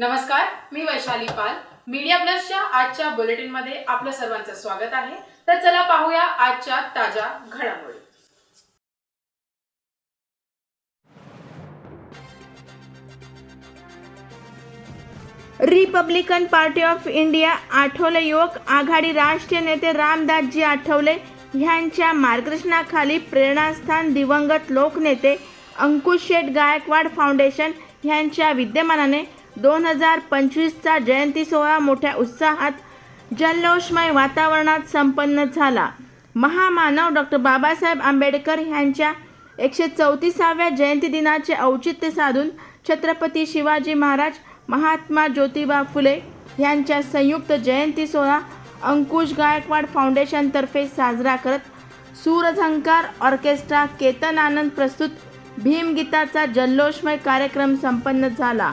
नमस्कार मी वैशाली पाल. मीडिया प्लसच्या आजच्या बुलेटिनमध्ये आपलं सर्वांचं स्वागत आहे. तर चला पाहूया आजच्या ताज्या घडामोडी. Republican Party of India Athawale युवक आघाडी राष्ट्रीय नेते रामदासजी आठवले. ह्यांच्या मार्गदर्शनाखाली प्रेरणास्थान दिवंगत लोकनेते अंकुश शेठ गायकवाड फाउंडेशन ह्यांच्या विद्यमानाने दोन हजार पंचवीसचा जयंती सोहळा मोठ्या उत्साहात जल्लोषमय वातावरणात संपन्न झाला. महामानव डॉक्टर बाबासाहेब आंबेडकर ह्यांच्या एकशे चौतीसाव्या जयंती दिनाचे औचित्य साधून छत्रपती शिवाजी महाराज महात्मा ज्योतिबा फुले यांच्या संयुक्त जयंती सोहळा अंकुश गायकवाड फाउंडेशनतर्फे साजरा करत सूरझंकार ऑर्केस्ट्रा केतन आनंद प्रस्तुत भीमगीताचा जल्लोषमय कार्यक्रम संपन्न झाला.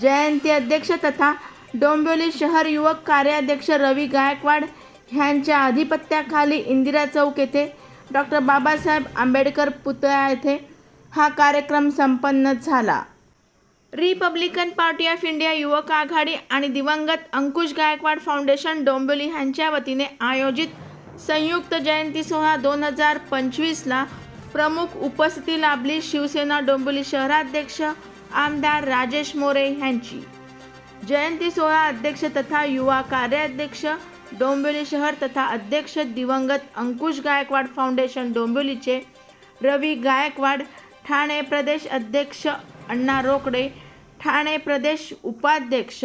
जयंती अध्यक्ष तथा डोंबिवली शहर युवक कार्याध्यक्ष रवी गायकवाड ह्यांच्या अधिपत्याखाली इंदिरा चौक येथे डॉक्टर बाबासाहेब आंबेडकर पुतळा येथे हा कार्यक्रम संपन्न झाला. रिपब्लिकन पार्टी ऑफ इंडिया युवक आघाडी आणि दिवंगत अंकुश गायकवाड फाउंडेशन डोंबिवली ह्यांच्या वतीने आयोजित संयुक्त जयंती सोहळा दोन हजार पंचवीसला प्रमुख उपस्थिती लाभली शिवसेना डोंबिवली शहराध्यक्ष आमदार राजेश मोरे यांची. जयंती सोहळा अध्यक्ष तथा युवा कार्याध्यक्ष डोंबिवली शहर तथा अध्यक्ष दिवंगत अंकुश गायकवाड फाउंडेशन डोंबिवलीचे रवी गायकवाड ठाणे प्रदेश अध्यक्ष अण्णा रोकडे ठाणे प्रदेश उपाध्यक्ष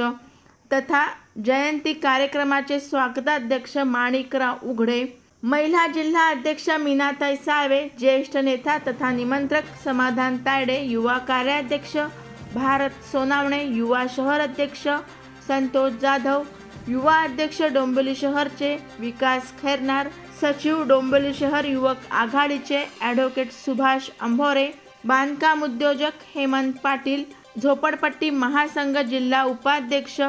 तथा जयंती कार्यक्रमाचे स्वागताध्यक्ष माणिकराव उघडे महिला जिल्हा अध्यक्ष मीनाताई साळवे ज्येष्ठ नेता तथा निमंत्रक समाधान तायडे युवा कार्याध्यक्ष भारत सोनावणे युवा शहर अध्यक्ष संतोष जाधव युवा अध्यक्ष डोंबिवली शहरचे विकास खैरनार सचिव डोंबिवली शहर युवक आघाडीचे ॲडव्होकेट सुभाष अंभोरे बांधकाम उद्योजक हेमंत पाटील झोपडपट्टी महासंघ जिल्हा उपाध्यक्ष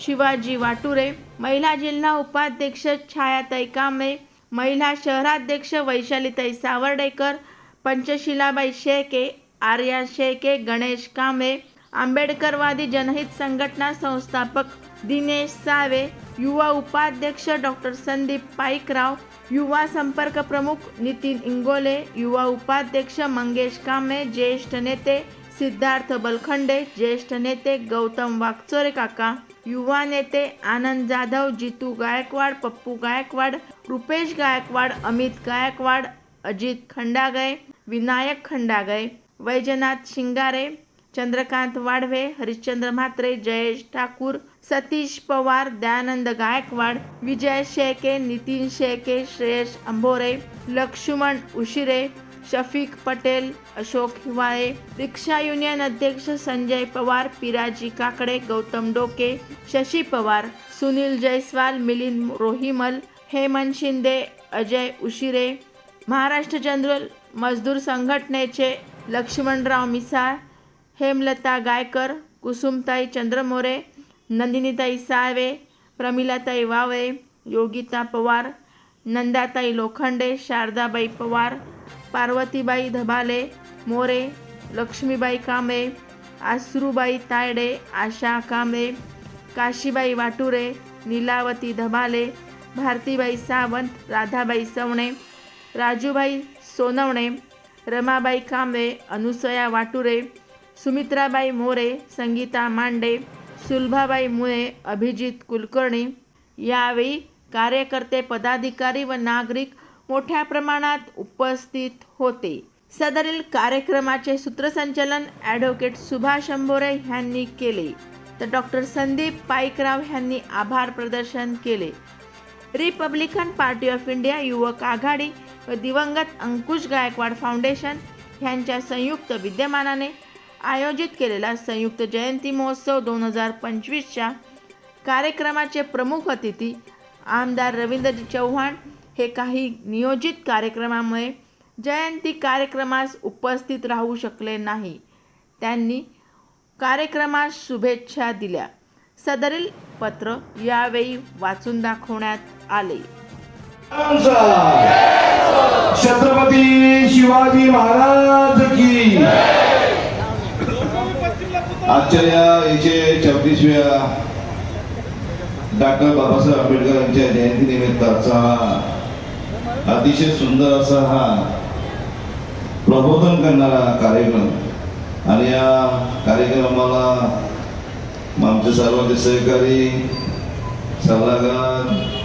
शिवाजी वाटुरे महिला जिल्हा उपाध्यक्ष छायाताई कांबळे महिला शहराध्यक्ष वैशालीताई सावर्डेकर पंचशिलाबाई शेके आर्या शेके गणेश कांबळे आंबेडकरवादी जनहित संघटना संस्थापक दिनेश सावे युवा उपाध्यक्ष डॉक्टर संदीप पाईकराव युवा संपर्क प्रमुख नितीन इंगोले युवा उपाध्यक्ष मंगेश कांबळे ज्येष्ठ नेते सिद्धार्थ बलखंडे ज्येष्ठ नेते गौतम वागचोरे काका युवा नेते आनंद जाधव जितू गायकवाड पप्पू गायकवाड रुपेश गायकवाड अमित गायकवाड अजित खंडागय विनायक खंडागय वैजनाथ शिंगारे चंद्रकांत वाढवे हरिश्चंद्र म्हात्रे जयेश ठाकूर सतीश पवार दयानंद गायकवाड विजय शेळके नितीन शेळके श्रेयश अंभोरे लक्ष्मण उशिरे शफीक पटेल अशोक हिवाळे रिक्षा युनियन अध्यक्ष संजय पवार पिराजी काकडे गौतम डोके शशी पवार सुनील जयस्वाल मिलिंद रोहिमल हेमंत शिंदे अजय उशिरे महाराष्ट्र जनरल मजदूर संघटनेचे लक्ष्मणराव मिसाळ हेमलता गायकर कुसुमताई चंद्रमोरे नंदिनीताई साळवे प्रमिलाताई वावळे योगिता पवार नंदाताई लोखंडे शारदाबाई पवार पार्वतीबाई धबाले मोरे लक्ष्मीबाई कांबळे आसरूबाई तायडे आशा कांबळे काशीबाई वाटुरे नीलावती धबाले भारतीबाई सावंत राधाबाई सवणे राजूबाई सोनवणे रमाबाई कांबळे अनुसया वाटुरे सुमित्राबाई मोरे संगीता मांडे सुलभाबाई मुळे अभिजित कुलकर्णी. यावेळी कार्यकर्ते पदाधिकारी व नागरिक मोठ्या प्रमाणात उपस्थित होते. सदरील कार्यक्रमाचे सूत्रसंचालन ॲडव्होकेट सुभाष अंबोरे यांनी केले. तर डॉक्टर संदीप पाईकराव यांनी आभार प्रदर्शन केले. रिपब्लिकन पार्टी ऑफ इंडिया युवक आघाडी व दिवंगत अंकुश गायकवाड फाउंडेशन यांच्या संयुक्त विद्यमानाने आयोजित केलेला संयुक्त जयंती महोत्सव दोन हजार पंचवीसच्या कार्यक्रमाचे प्रमुख अतिथी आमदार रवींद्रजी चव्हाण हे काही नियोजित कार्यक्रमामुळे जयंती कार्यक्रमास उपस्थित राहू शकले नाही. त्यांनी कार्यक्रमास शुभेच्छा दिल्या. सदरील पत्र यावेळी वाचून दाखवण्यात आले. छत्रपती शिवाजी महाराज की आजच्या या एकशे चौतीसव्या डॉक्टर बाबासाहेब आंबेडकर यांच्या जयंती निमित्ताचा हा अतिशय सुंदर असा हा प्रबोधन करणारा कार्यक्रम आणि या कार्यक्रमाला आमचे सर्वांचे सहकारी सल्लागार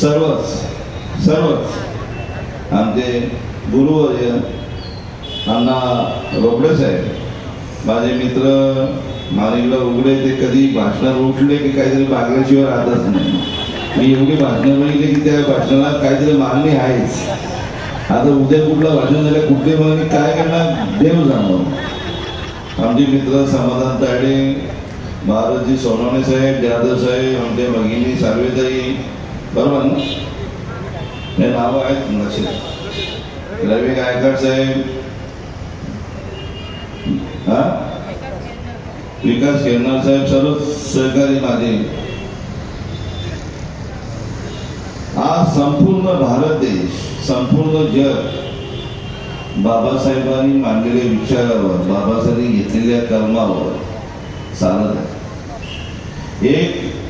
सर्वच सर्वच. आमचे गुरुवर्य अण्णा रोबडे साहेब माझे मित्र माणिकराव उघडे ते कधी भाषणात उठले की काहीतरी मागल्याशिवाय राहतच नाही. मी एवढी भाषणं बघितली की त्या भाषणाला काहीतरी मागणी आहेच. आता उद्या कुठलं भाषण झालं कुठली मागणी काय करणार देव जाणव आमचे मित्र समाधान ताडे भारतजी सोनवणे साहेब जाधव साहेब आमचे भगिनी सार्वेताई बरोबर ना हे नाव आहेत लक्षात रवी गायकर साहेब. हा? विकास खेरनार साहेब सर्व सहकारी माझे. आज संपूर्ण भारत देश संपूर्ण जग बाबासाहेबांनी मांडलेल्या विचारावर बाबासाहेबांनी घेतलेल्या कर्मावर चालत आहे. एक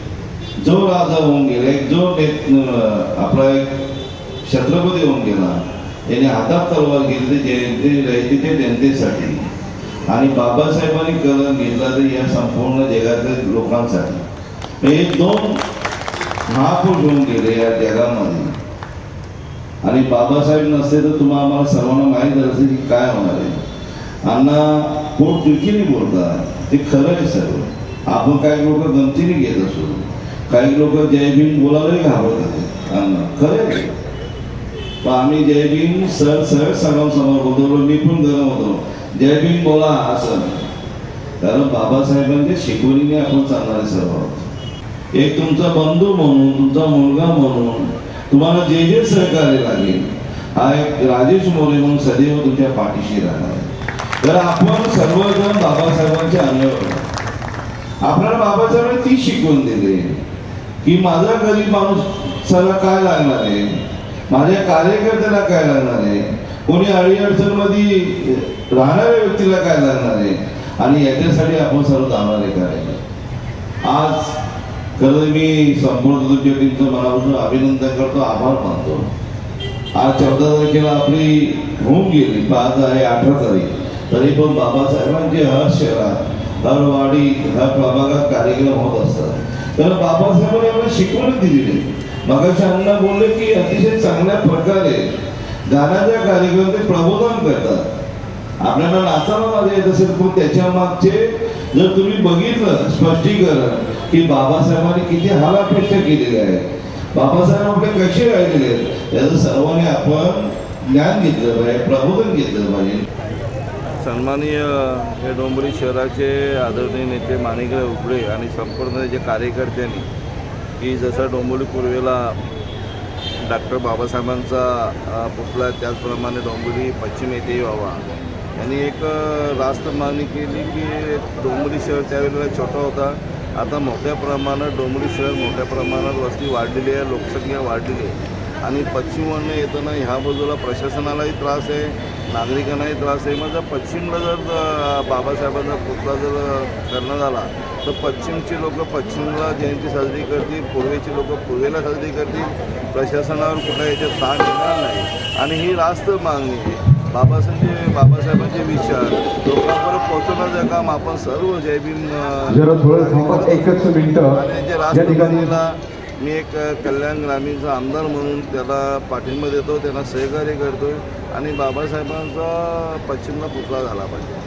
जो राजा होऊन गेला एक जो आपला एक छत्रपती होऊन गेला याने हातात तलवार घेतली जयंती राहायची ते जनतेसाठी. आणि बाबासाहेबांनी कलम घेतला तर या संपूर्ण जगातल्या लोकांसाठी. हे दोन महापुरुष होऊन गेले या जगामध्ये. आणि बाबासाहेब नसते तर तुम्हाला आम्हाला सर्वांना माहीत असेल की काय होणार आहे. अण्णा पोट तिरकीने बोलतात. ते खरं आहे सर्व. आपण काही लोक गमतीने घेत असतो. काही लोक जय भीम बोलायलाही घाबरतात त्यांना खरं पण आम्ही जय भीम सर सर समोर बोलतो मी पण गरम होतो. जय भीम बोला असं कारण बाबासाहेबांच्या शिकवणीने आपण चालणारे सर्व आहोत. एक तुमचा बंधू म्हणून तुमचा मुलगा म्हणून तुम्हाला जे जे सहकार्य लागेल हा एक राजेश मोरे म्हणून सदैव तुमच्या पाठीशी राहणार तर आपण सर्वजण बाबासाहेबांचे अनुयायी आपल्याला बाबासाहेबांनी ती शिकवून दिली. की माझा गरीब माणूस सगळं काय लागणार आहे? माझ्या कार्यकर्त्याला काय लागणार आहे? कोणी अडी अडचणमध्ये राहणाऱ्या व्यक्तीला काय लागणार आहे? आणि याच्यासाठी आपण सर्व धावणारे करायचे आज खरं मी संपूर्ण तुमच्या टीमचं मनापासून अभिनंदन करतो आभार मानतो. आज चौदा तारखेला आपली होऊन गेली पाच आहे अठरा तारीख. तरी पण बाबासाहेबांचे हर शहरात हर वाडी हर प्रभागात कार्यक्रम होत असतात. त्याला बाबासाहेबांनी आपल्याला शिकवण दिलेली. मगाशी अण्णा बोलले की अतिशय चांगल्या प्रकारे गाण्याच्या कार्यक्रम ते प्रबोधन करतात. आपल्याला नाचायला माझ्या येत असेल पण त्याच्या मागचे जर तुम्ही बघितलं स्पष्टीकरण की बाबासाहेबांनी किती हालापेष्ट केलेले आहे. बाबासाहेब आपले कसे राहिलेले आहेत? याचं सर्वांनी आपण ज्ञान घेतलं पाहिजे प्रबोधन घेतलं पाहिजे. सन्माननीय हे डोंबरी शहराचे आदरणीय नेते माणिकराव उघडे आणि संपूर्ण जे कार्यकर्त्यांनी की जसं डोंबिवली पूर्वेला डॉक्टर बाबासाहेबांचा अ, पुतळा त्याचप्रमाणे डोंबिवली पश्चिम येथे व्हावा. यांनी एक रास्त मागणी केली की डोंबिवली शहर त्यावेळेला छोटा होता. आता मोठ्या प्रमाणात डोंबिवली शहर मोठ्या प्रमाणात वस्ती वाढलेली आहे लोकसंख्या वाढलेली आहे. आणि पश्चिमवरनं येताना ह्या बाजूला प्रशासनालाही त्रास आहे नागरिकांनाही त्रास आहे. मग जर पश्चिमला जर बाबासाहेबांचा पुतळा जर करण्यात आला तर पश्चिमची लोक पश्चिमला जयंती साजरी करतील पूर्वेची लोक पूर्वेला साजरी करतील. प्रशासनावर कुठला याच्यात ताण येणार नाही. आणि ही रास्त मागणी आहे. बाबासाहेब बाबासाहेबांचे विचार लोकांपर्यंत पोहोचवण्याचं काम आपण सर्व जय भीम अ, जरा थोडं थांबा एकच मिनिटं. आणि राष्ट्रपतीला मी एक कल्याण ग्रामीणचा आमदार म्हणून त्याला पाठिंबा देतो त्यांना सहकार्य करतो आणि बाबासाहेबांचा पश्चिमला पुतळा झाला पाहिजे.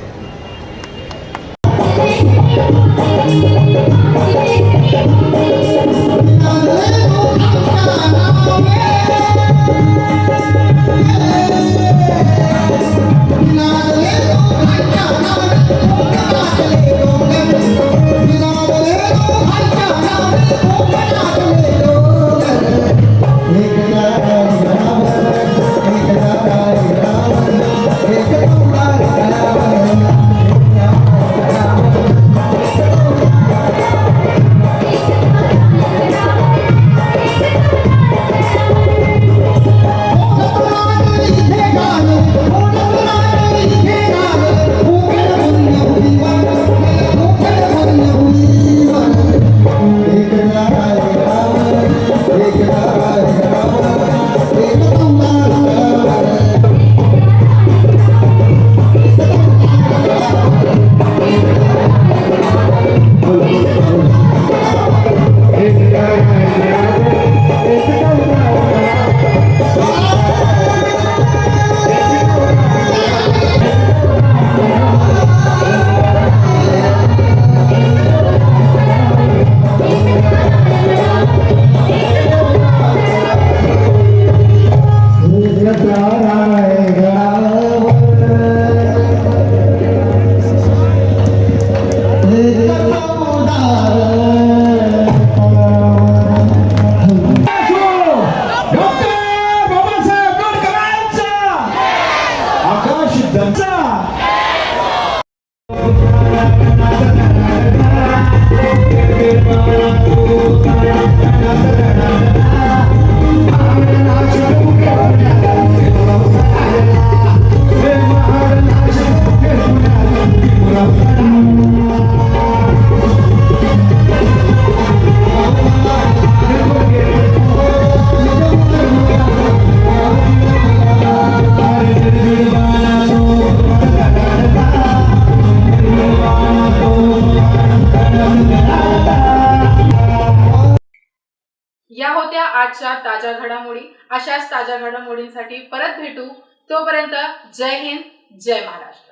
अशाच परत भेटू. तोपर्यंत जय हिंद जय महाराष्ट्र.